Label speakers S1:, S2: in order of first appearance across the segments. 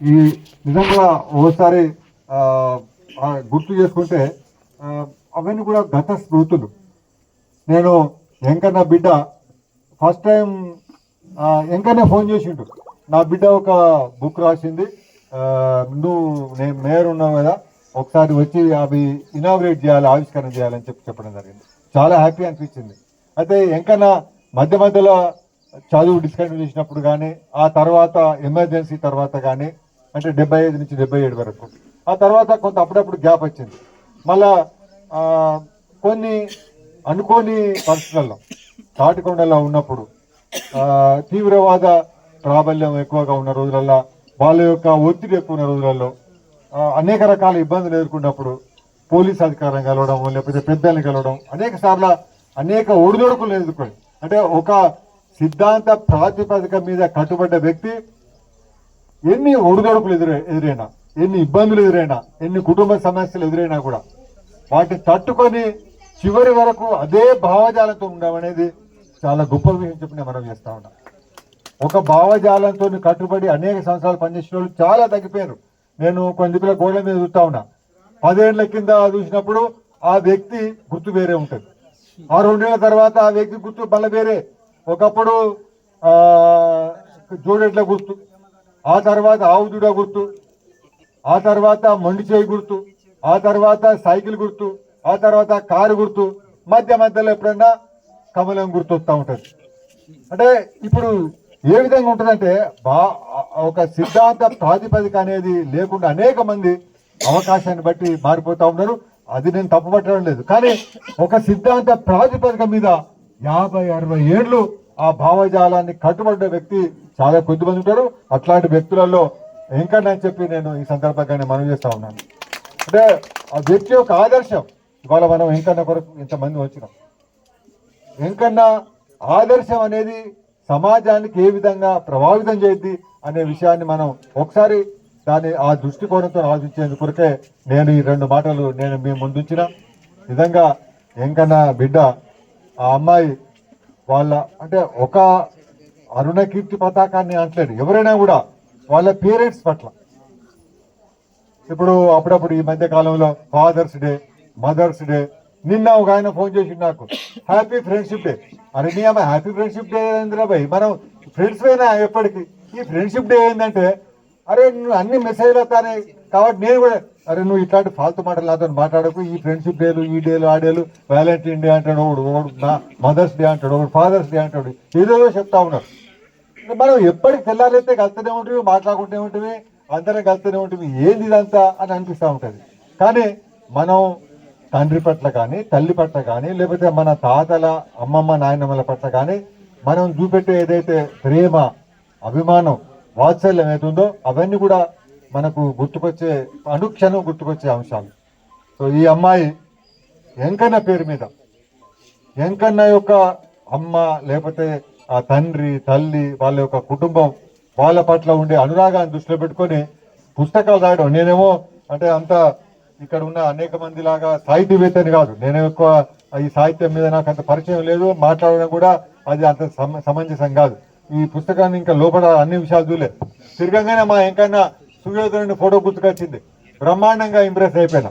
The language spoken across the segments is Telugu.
S1: ఈ నిజంగా ఓసారి గుర్తు చేసుకుంటే అవన్నీ కూడా గత స్మృతులు. నేను వెంకన్న బిడ్డ ఫస్ట్ టైం వెంకన్నే ఫోన్ చేసిండు. నా బిడ్డ ఒక బుక్ రాసింది. నువ్వు నేను మేయర్ ఉన్నావు కదా ఒకసారి వచ్చి అవి ఇనాగ్రేట్ చేయాలి ఆవిష్కరణ చేయాలని చెప్పి చెప్పడం జరిగింది. చాలా హ్యాపీ అనిపించింది. అయితే వెంకన్న మధ్య మధ్యలో చదువు డిస్కంటిన్యూ చేసినప్పుడు కానీ ఆ తర్వాత ఎమర్జెన్సీ తర్వాత కానీ అంటే డెబ్బై ఐదు నుంచి డెబ్బై ఏడు వరకు. ఆ తర్వాత కొంత అప్పుడప్పుడు గ్యాప్ వచ్చింది. మళ్ళా కొన్ని అనుకోని పరిస్థితుల్లో తాటికొండలో ఉన్నప్పుడు తీవ్రవాద ప్రాబల్యం ఎక్కువగా ఉన్న రోజులలో వాళ్ళ యొక్క ఒత్తిడి ఎక్కువ ఉన్న రోజులలో అనేక రకాల ఇబ్బందులు ఎదుర్కొన్నప్పుడు పోలీస్ అధికారం కలవడం లేకపోతే పెద్దల్ని కలవడం అనేక సార్లు అనేక ఒడిదొడుకులు ఎదుర్కొని అంటే ఒక సిద్ధాంత ప్రాతిపదిక మీద కట్టుబడ్డ వ్యక్తి ఎన్ని ఒడిదొడుకులు ఎదురై ఎదురైనా ఎన్ని ఇబ్బందులు ఎదురైనా ఎన్ని కుటుంబ సమస్యలు ఎదురైనా కూడా వాటిని తట్టుకొని చివరి వరకు అదే భావజాలంతో ఉండడం అనేది చాలా గొప్ప విషయం చెప్పి నేను మనం చేస్తా ఉన్నాం. ఒక భావజాలంతో కట్టుబడి అనేక సంవత్సరాలు పనిచేసిన వాళ్ళు చాలా తగ్గిపోయారు. నేను కొన్ని గోడల మీద చూస్తా ఉన్నా. పదేళ్ళ కింద చూసినప్పుడు ఆ వ్యక్తి గుర్తు వేరే ఉంటుంది. ఆ రెండేళ్ళ తర్వాత ఆ వ్యక్తి గుర్తు మళ్ళీ వేరే. ఒకప్పుడు ఆ గుర్తు ఆ తర్వాత ఆవుదుడ గుర్తు ఆ తర్వాత మొండి చేయి గుర్తు ఆ తర్వాత సైకిల్ గుర్తు ఆ తర్వాత కారు గుర్తు మధ్య మధ్యలో ఎప్పుడన్నా కమలం గుర్తు వస్తూ ఉంటుంది. అంటే ఇప్పుడు ఏ విధంగా ఉంటుందంటే బా ఒక సిద్ధాంత ప్రాతిపదిక అనేది లేకుండా అనేక మంది అవకాశాన్ని బట్టి మారిపోతూ ఉన్నారు. అది నేను తప్పుపట్టడం లేదు. కానీ ఒక సిద్ధాంత ప్రాతిపదిక మీద యాభై అరవై ఏళ్ళు ఆ భావజాలాన్ని కట్టుబడ్డ వ్యక్తి చాలా కొద్ది మంది ఉంటారు. అట్లాంటి వ్యక్తులలో వెంకట్ అని చెప్పి నేను ఈ సందర్భంగానే మనం చేస్తా ఉన్నాను. అంటే ఆ వ్యక్తి యొక్క ఆదర్శం. ఇవాళ మనం వెంకన్న కొరకు ఇంతమంది వచ్చినాం. వెంకన్న ఆదర్శం అనేది సమాజానికి ఏ విధంగా ప్రభావితం చేయద్ది అనే విషయాన్ని మనం ఒకసారి దాని ఆ దృష్టికోణంతో ఆలోచించేందుకు కొరకే నేను ఈ రెండు మాటలు నేను మీ ముందుంచిన. నిజంగా వెంకన్న బిడ్డ ఆ అమ్మాయి వాళ్ళ అంటే ఒక అరుణ కీర్తి పతాకాన్ని అంటలేడు. ఎవరైనా కూడా వాళ్ళ పేరెంట్స్ పట్ల. ఇప్పుడు అప్పుడప్పుడు ఈ మధ్య కాలంలో ఫాదర్స్ డే మదర్స్ డే నిన్న ఒక ఆయన ఫోన్ చేసి నాకు. Happy friendship day. అరే నీ అమ్మాయి హ్యాపీ ఫ్రెండ్షిప్ డే ఏందిరా మనం ఫ్రెండ్స్ అయినా ఎప్పటికీ? ఈ ఫ్రెండ్షిప్ డే ఏంటంటే అరే నువ్వు అన్ని మెసేజ్లు వస్తానే కాబట్టి నేను కూడా అరే నువ్వు ఇట్లాంటి ఫాల్తు మాటలు నాతో మాట్లాడకు. ఈ ఫ్రెండ్షిప్ డేలు ఈ డేలు ఆ డేలు వ్యాలంటైన్ డే అంటాడు ఒకడు ఒకడు మదర్స్ డే అంటాడు ఒకడు ఫాదర్స్ డే అంటాడు. ఏదేదో చెప్తా ఉన్నారు. మనం ఎప్పటికి తెల్లారైతే కలుస్తూనే ఉంటుంది మాట్లాడుకుంటూనే ఉంటుంది అందరం కలుస్తూనే ఉంటుంది ఏంది ఇదంతా అని అనిపిస్తూ ఉంటుంది. కానీ మనం తండ్రి పట్ల కానీ తల్లి పట్ల కానీ లేకపోతే మన తాతల అమ్మమ్మ నాయనమ్మల పట్ల కానీ మనం చూపెట్టే ఏదైతే ప్రేమ అభిమానం వాత్సల్యం ఏదైతుందో అవన్నీ కూడా మనకు గుర్తుకొచ్చే అనుక్షణం గుర్తుకొచ్చే అంశాలు. సో ఈ అమ్మాయి వెంకన్న పేరు మీద వెంకన్న యొక్క అమ్మ లేకపోతే ఆ తండ్రి తల్లి వాళ్ళ యొక్క కుటుంబం వాళ్ళ పట్ల ఉండే అనురాగాన్ని దృష్టిలో పెట్టుకొని పుస్తకాలు రాయడం. నేనేమో అంటే అంత ఇక్కడ ఉన్న అనేక మంది లాగా సాహితీవేత్తని కాదు. నేను ఎక్కువ ఈ సాహిత్యం మీద నాకు అంత పరిచయం లేదు. మాట్లాడడం కూడా అది అంత సమ- సమంజసం కాదు. ఈ పుస్తకాన్ని ఇంకా లోపల అన్ని విషయాలు చూలే తిరగంగానే మా వెంకన్న సుయోధనుడి ఫోటో గుర్తుకొచ్చింది. బ్రహ్మాండంగా ఇంప్రెస్ అయిపోయినా.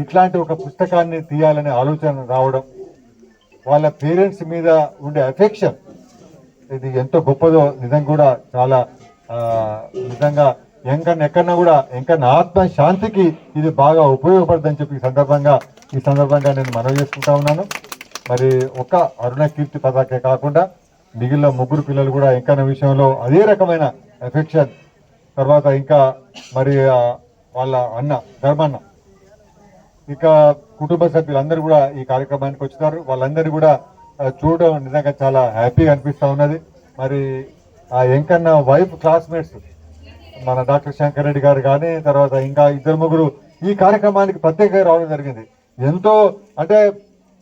S1: ఇట్లాంటి ఒక పుస్తకాన్ని తీయాలనే ఆలోచన రావడం వాళ్ళ పేరెంట్స్ మీద ఉండే అఫెక్షన్ ఇది ఎంతో గొప్పదో నిజం కూడా చాలా నిజంగా ఎంకన్నా ఎక్కడన్నా కూడా ఎంకన్నా ఆత్మ శాంతికి ఇది బాగా ఉపయోగపడుతుందని చెప్పి ఈ సందర్భంగా ఈ సందర్భంగా నేను మనవి చేసుకుంటా ఉన్నాను. మరి ఒక అరుణ కీర్తి పతాకే కాకుండా మిగిలిన ముగ్గురు పిల్లలు కూడా ఎంకన్న విషయంలో అదే రకమైన ఎఫెక్షన్ తర్వాత ఇంకా మరి వాళ్ళ అన్న ధర్మన్న ఇక కుటుంబ సభ్యులందరూ కూడా ఈ కార్యక్రమానికి వచ్చినారు. వాళ్ళందరూ కూడా చూడడం నిజంగా చాలా హ్యాపీగా అనిపిస్తూ ఉన్నది. మరి ఆ వెంకన్న వైఫ్ క్లాస్మేట్స్ మన డాక్టర్ శంకర్ రెడ్డి గారు కానీ తర్వాత ఇంకా ఇద్దరు ముగ్గురు ఈ కార్యక్రమానికి ప్రత్యేకంగా రావడం జరిగింది. ఎంతో అంటే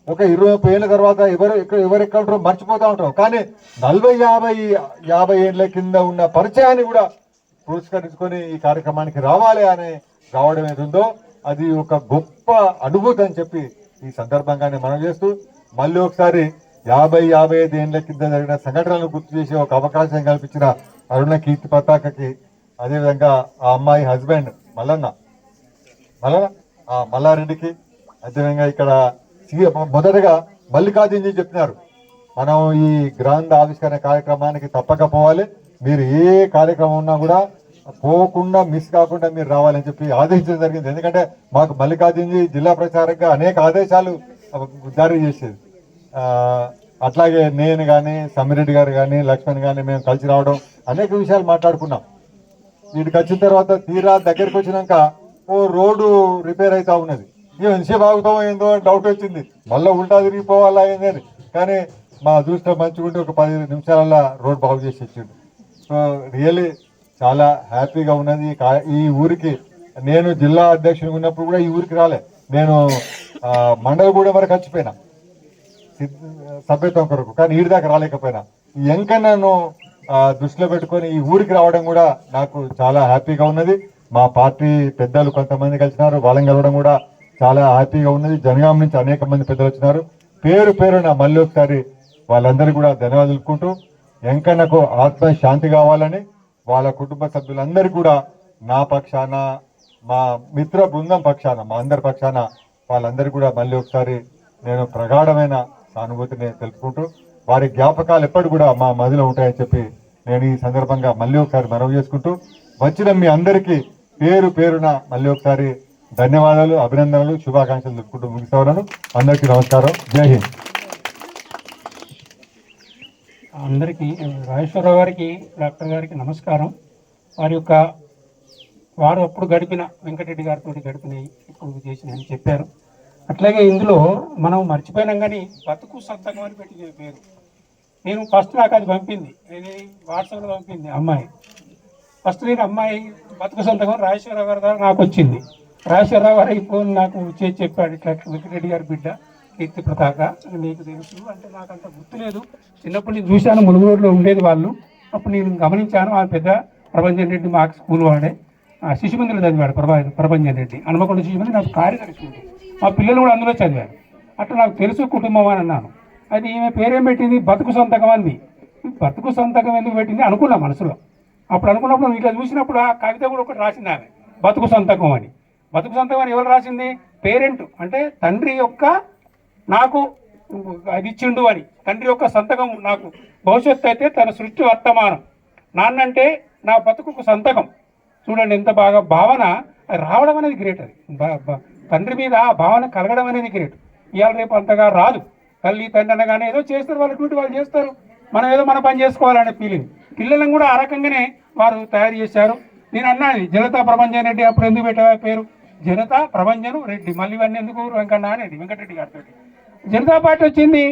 S1: ఒక ఇరవై ముప్పై ఏళ్ళ తర్వాత ఎవరు ఎక్కడ ఎవరు మర్చిపోతూ ఉంటాం. కానీ నలభై యాభై యాభై ఏళ్ళ కింద ఉన్న పరిచయాన్ని కూడా పురస్కరించుకొని ఈ కార్యక్రమానికి రావాలి అని రావడం ఏదుందో అది ఒక గొప్ప అనుభూతి అని చెప్పి ఈ సందర్భంగానే మనం చేస్తూ మళ్ళీ ఒకసారి యాభై యాభై ఐదు ఏళ్ళ కింద జరిగిన సంఘటనలను గుర్తు చేసే ఒక అవకాశం కల్పించిన అరుణ కీర్తి పతాకకి అదేవిధంగా ఆ అమ్మాయి హస్బెండ్ మల్లన్న. మల్లన్న? ఆ మల్లారెడ్డికి అదేవిధంగా ఇక్కడ సి- మొదటగా మల్లికార్జున చెప్పినారు. మనం ఈ గ్రంథ ఆవిష్కరణ కార్యక్రమానికి తప్పక పోవాలి. మీరు ఏ కార్యక్రమం ఉన్నా కూడా పోకుండా మిస్ కాకుండా మీరు రావాలని చెప్పి ఆదేశించడం జరిగింది. ఎందుకంటే మాకు మల్లికార్జునజీ జిల్లా ప్రచారంగా అనేక ఆదేశాలు జారీ చేసేది. అట్లాగే నేను కానీ సమ్మిరెడ్డి గారు కానీ లక్ష్మణ్ కానీ మేము కలిసి రావడం అనేక విషయాలు మాట్లాడుకున్నాం. వీటికి వచ్చిన తర్వాత తీరా దగ్గరికి వచ్చినాక ఓ రోడ్డు రిపేర్ అవుతా ఉన్నది. ఇక ఎంతసేపు ఆగుతామో ఏందో అని డౌట్ వచ్చింది. మళ్ళీ ఉల్టా తిరిగిపోవాలా ఏందని కానీ మా అదృష్టం మంచిగా ఉంటే ఒక పది నిమిషాలలో రోడ్ బాగు చేసి ఇచ్చిండు. సో రియల్లీ చాలా హ్యాపీగా ఉన్నది. ఈ కా- ఈ ఊరికి నేను జిల్లా అధ్యక్షుడు ఉన్నప్పుడు కూడా ఈ ఊరికి రాలే. నేను ఆ, మండలగూడెం వరకు వచ్చిపోయినా. సభ్యత్వం కొరకు. కానీ ఈడి దాకా రాలేకపోయినా. ఈ ఎంకన్నను దృష్టిలో పెట్టుకొని ఈ ఊరికి రావడం కూడా నాకు చాలా హ్యాపీగా ఉన్నది. మా పార్టీ పెద్దలు కొంతమంది కలిసినారు. వాళ్ళని కలవడం కూడా చాలా హ్యాపీగా ఉన్నది. జనగాం నుంచి అనేక మంది పెద్దలు వచ్చినారు. పేరు పేరు నా మళ్ళీ ఒకసారి వాళ్ళందరూ కూడా ధన్యవాదాలు ఎంకన్నకు ఆత్మ శాంతి కావాలని వాళ్ళ కుటుంబ సభ్యులందరూ కూడా నా పక్షాన మా మిత్ర బృందం పక్షాన మా అందరి పక్షాన వాళ్ళందరికీ కూడా మళ్ళీ ఒకసారి నేను ప్రగాఢమైన సానుభూతిని తెలుపుకుంటూ వారి జ్ఞాపకాలు ఎప్పటి కూడా మా మదిలో ఉంటాయని చెప్పి నేను ఈ సందర్భంగా మళ్ళీ ఒకసారి మనవి చేసుకుంటూ వచ్చిన మీ అందరికీ పేరు పేరున మళ్ళీ ఒకసారి ధన్యవాదాలు అభినందనలు శుభాకాంక్షలు తెలుపుకుంటూ ముగిస్తా ఉన్నాను. అందరికీ నమస్కారం. జై హింద్.
S2: అందరికీ రాజేశ్వరరావు గారికి డాక్టర్ గారికి నమస్కారం. వారి యొక్క వారు అప్పుడు గడిపిన వెంకటరెడ్డి గారితో గడిపిన ఇప్పుడు చేసిన అని చెప్పారు. అట్లాగే ఇందులో మనం మర్చిపోయినాం కానీ బతుకు సంతకం అని పెట్టి పేరు. నేను ఫస్ట్ నాకు అది పంపింది. ఇది వాట్సాప్లో పంపింది అమ్మాయి. ఫస్ట్ నేను అమ్మాయి బతుకు సంతకం రాజేశ్వరరావు గారి ద్వారా నాకు వచ్చింది. రాజేశ్వరరావు గారు ఈ ఫోన్ నాకు చేసి చెప్పాడు ఇట్లా వెంకటరెడ్డి గారి బిడ్డ. కీర్తి ప్రతాక నీకు తెలుసు. అంటే నాకు అంత గుర్తులేదు చిన్నప్పుడు నేను చూశాను ములుగురులో ఉండేది వాళ్ళు. అప్పుడు నేను గమనించాను ఆ పెద్ద ప్రభంజన్ రెడ్డి మాకు స్కూల్ వాడే. ఆ శిశుమందిలో చదివాడు ప్రభా ప్రభంజన్ రెడ్డి. హనుమకొండ శిశుమంది నాకు కార్యదర్శి ఉంది మా పిల్లలు కూడా అందులో చదివారు. అట్లా నాకు తెలుసు కుటుంబం అని అన్నాను. అది ఈమె పేరేం పెట్టింది? బతుకు సంతకం అంది. బతుకు సంతకం ఎందుకు పెట్టింది? అనుకున్నా మనసులో. అప్పుడు అనుకున్నప్పుడు ఇట్లా చూసినప్పుడు ఆ కవిత కూడా ఒకటి రాసింది ఆమె. బతుకు సంతకం అని. బతుకు సంతకం అని ఎవరు రాసింది? పేరెంట్. అంటే తండ్రి యొక్క నాకు అది ఇచ్చిండు అని తండ్రి యొక్క సంతకం నాకు. భవిష్యత్తు అయితే తన సృష్టి వర్తమానం. నాన్నంటే నా బతుకుకు సంతకం. చూడండి ఎంత బాగా భావన. అది రావడం అనేది గ్రేట్ అది. తండ్రి మీద ఆ భావన కలగడం అనేది గ్రేట్ ఇవాళ రేపు అంతగా రాదు. తల్లి తండ్రి అనగానే ఏదో చేస్తారు వాళ్ళ డ్యూటీ వాళ్ళు చేస్తారు. మనం ఏదో మన పని చేసుకోవాలనే ఫీలింగ్ పిల్లలను కూడా ఆ రకంగానే వారు తయారు చేశారు. నేను అన్నది జనతా ప్రభంజన్ రెడ్డి అప్పుడు ఎందుకు పెట్టావా పేరు? జనతా ప్రభంజను రెడ్డి. మళ్ళీ ఇవన్నీ ఎందుకు వెంకన్న అనేది వెంకటరెడ్డి గారితో జనతా పార్టీ వచ్చింది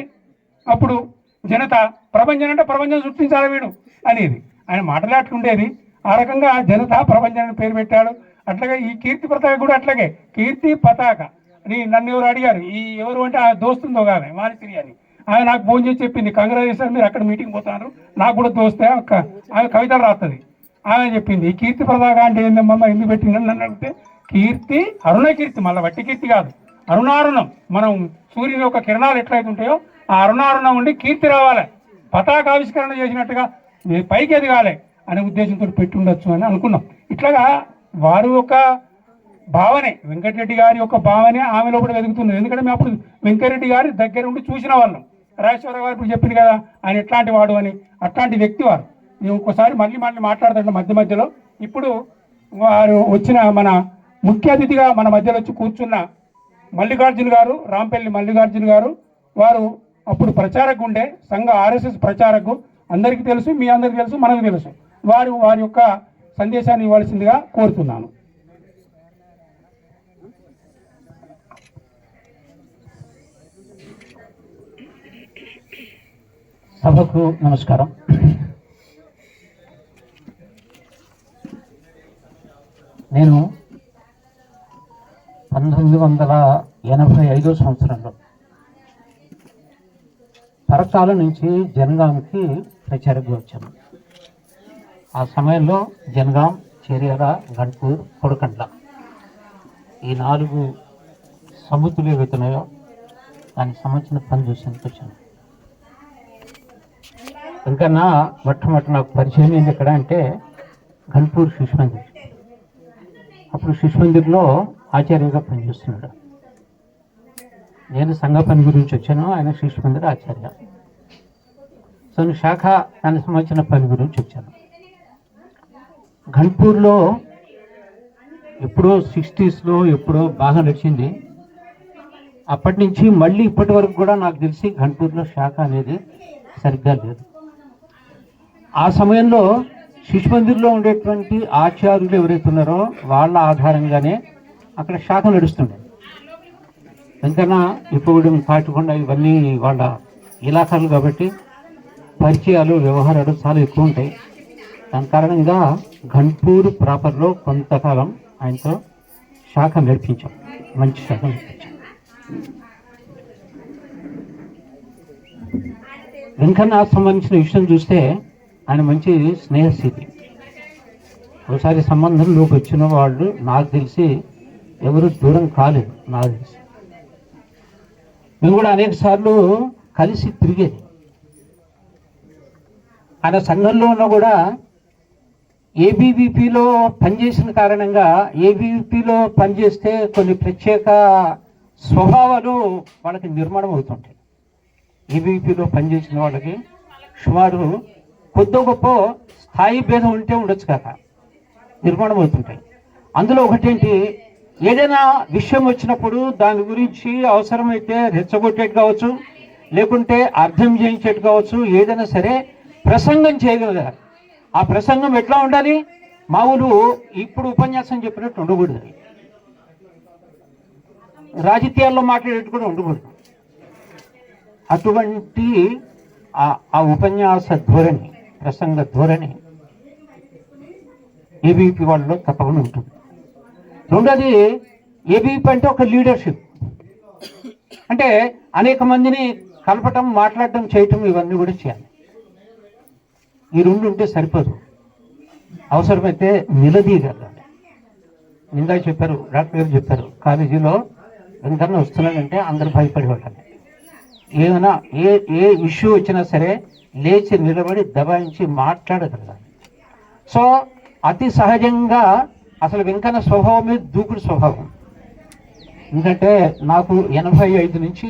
S2: అప్పుడు జనత ప్రపంచం అంటే ప్రపంచం సృష్టించాలి వీడు అనేది. ఆయన మాట్లాడుకుండేది ఆ రకంగా జనత ప్రపంచానికి పేరు పెట్టాడు. అట్లాగే ఈ కీర్తి పతాక కూడా అట్లాగే కీర్తి పతాక. అని నన్ను ఎవరు అడిగారు? ఈ ఎవరు అంటే ఆ దోస్తుందో ఒక ఆమె మానిసిరి అని. ఆమె నాకు ఫోన్ చేసి చెప్పింది కంగ్రాచులేషన్ మీరు అక్కడ మీటింగ్ పోతున్నారు. నాకు కూడా దోస్తే ఒక ఆమె కవితలు రాస్తుంది ఆమె చెప్పింది కీర్తి పతాక అంటే ఏందమ్మా ఎందుకు పెట్టిందని నన్ను అడిగితే కీర్తి అరుణ కీర్తి మళ్ళీ వట్టి కీర్తి కాదు. అరుణారుణం. మనం సూర్యుని యొక్క కిరణాలు ఎట్లయితే ఉంటాయో ఆ అరుణారుణం ఉండి కీర్తి రావాలి. పతాక ఆవిష్కరణ చేసినట్టుగా పైకి ఎదగాలి అనే ఉద్దేశంతో పెట్టుండొచ్చు అని అనుకున్నాం. ఇట్లాగా వారు ఒక భావనే వెంకటరెడ్డి గారి యొక్క భావనే ఆమెలో కూడా వెతుకుతున్నది ఎందుకంటే మేము అప్పుడు వెంకటరెడ్డి గారి దగ్గర ఉండి చూసిన వాళ్ళం. రాజేశ్వరరావు గారు ఇప్పుడు చెప్పింది కదా ఆయన ఎట్లాంటి వాడు అని. అట్లాంటి వ్యక్తి వారు. మేము ఒక్కోసారి మళ్ళీ మళ్ళీ మాట్లాడతాం మధ్య మధ్యలో. ఇప్పుడు వారు వచ్చిన మన ముఖ్య అతిథిగా మన మధ్యలో వచ్చి కూర్చున్న మల్లికార్జున గారు రాంపల్లి మల్లికార్జున గారు వారు అప్పుడు ప్రచారకు ఉండే సంఘ ఆర్ఎస్ఎస్ ప్రచారకు అందరికీ తెలుసు మీ అందరికీ తెలుసు మనకు తెలుసు. వారు వారి యొక్క సందేశాన్ని ఇవ్వాల్సిందిగా కోరుతున్నాను.
S3: సభకు నమస్కారం. నేను పంతొమ్మిది వందల ఎనభై ఐదో సంవత్సరంలో పరకాల నుంచి జనగాంకి ప్రచారంగా వచ్చాను ఆ సమయంలో జనగాం చెర్యాల గణపూర్ కొడకండ్ల ఈ నాలుగు సముద్రులు ఏవైతున్నాయో దానికి సంబంధించిన పని చూసేందుకు వచ్చాను ఇంకా నా మొట్టమొదటి నాకు పరిచయం ఏంది ఎక్కడ అంటే ఘన్పూర్ శిశు మందిర్ అప్పుడు శిశు మందిర్లో ఆచార్యగా పనిచేస్తున్నాడు. నేను సంఘ పని గురించి వచ్చాను ఆయన శిశు మందిర్ ఆచార్య. సో శాఖ దానికి సంబంధించిన పని గురించి వచ్చాను. ఘన్పూర్లో ఎప్పుడో సిక్స్టీస్లో ఎప్పుడో బాగా నడిచింది. అప్పటి నుంచి మళ్ళీ ఇప్పటి వరకు కూడా నాకు తెలిసి ఘన్పూర్లో శాఖ అనేది సరిగ్గా లేదు. ఆ సమయంలో శిశు మందిర్లో ఉండేటువంటి ఆచార్యులు ఎవరైతే ఉన్నారో వాళ్ళ ఆధారంగానే అక్కడ శాఖ నడుస్తుండే. వెంకన్న ఇప్పగూడెం కాటుకొండ ఇవన్నీ వాళ్ళ ఇలాకాలు కాబట్టి పరిచయాలు వ్యవహారాలు చాలా ఎక్కువ ఉంటాయి. దాని కారణంగా ఘన్పూర్ ప్రాపర్లో కొంతకాలం ఆయనతో శాఖ నడిపించాం. మంచి శాఖ నడిపించాం. వెంకన్న సంబంధించిన విషయం చూస్తే ఆయన మంచి స్నేహస్థితి ఒకసారి సంబంధంలోకి వచ్చిన వాళ్ళు నాకు తెలిసి ఎవరు దూరం కాలేదు నాకు తెలిసి మేము కూడా అనేక సార్లు కలిసి తిరిగేది. ఆయన సంఘంలో ఉన్న కూడా ఏబీవీపీలో పనిచేసిన కారణంగా ఏబీవీపీలో పనిచేస్తే కొన్ని ప్రత్యేక స్వభావాలు వాళ్ళకి నిర్మాణం అవుతుంటాయి. ఏబీవీపీలో పనిచేసిన వాళ్ళకి సుమారు కొద్ది గొప్ప స్థాయి భేదం ఉంటే ఉండొచ్చు కాక నిర్మాణం అవుతుంటాయి. అందులో ఒకటేంటి? ఏదైనా విషయం వచ్చినప్పుడు దాని గురించి అవసరమైతే రెచ్చగొట్టేట్టు కావచ్చు లేకుంటే అర్థం చేయించేట్టు కావచ్చు ఏదైనా సరే ప్రసంగం చేయగలగాలి. ఆ ప్రసంగం ఎట్లా ఉండాలి? మామూలు ఇప్పుడు ఉపన్యాసం చెప్పినట్టు ఉండకూడదు. రాజకీయాల్లో మాట్లాడేట్టు కూడా ఉండకూడదు. అటువంటి ఆ- ఆ ఉపన్యాస ధోరణి ప్రసంగ ధోరణి ఏబీపీ వాళ్ళలో తప్పకుండా ఉంటుంది. రెండోది ఏబీపీ అంటే ఒక లీడర్షిప్ అంటే అనేక మందిని కలపటం మాట్లాడటం చేయటం ఇవన్నీ కూడా చేయాలి. ఈ రెండు ఉంటే సరిపోదు. అవసరమైతే నిలదీయగలగాలి. నిందా చెప్పారు డాక్టర్ గారు చెప్పారు కాలేజీలో వెంకన్న వస్తున్నాడంటే అందరూ భయపడి ఉండాలి ఏదైనా ఏ ఏ ఇష్యూ వచ్చినా సరే లేచి నిలబడి దబాయించి మాట్లాడగలగాలి. సో అతి సహజంగా అసలు వెంకన్న స్వభావమే దూకుడు స్వభావం. ఎందుకంటే నాకు ఎనభై ఐదు నుంచి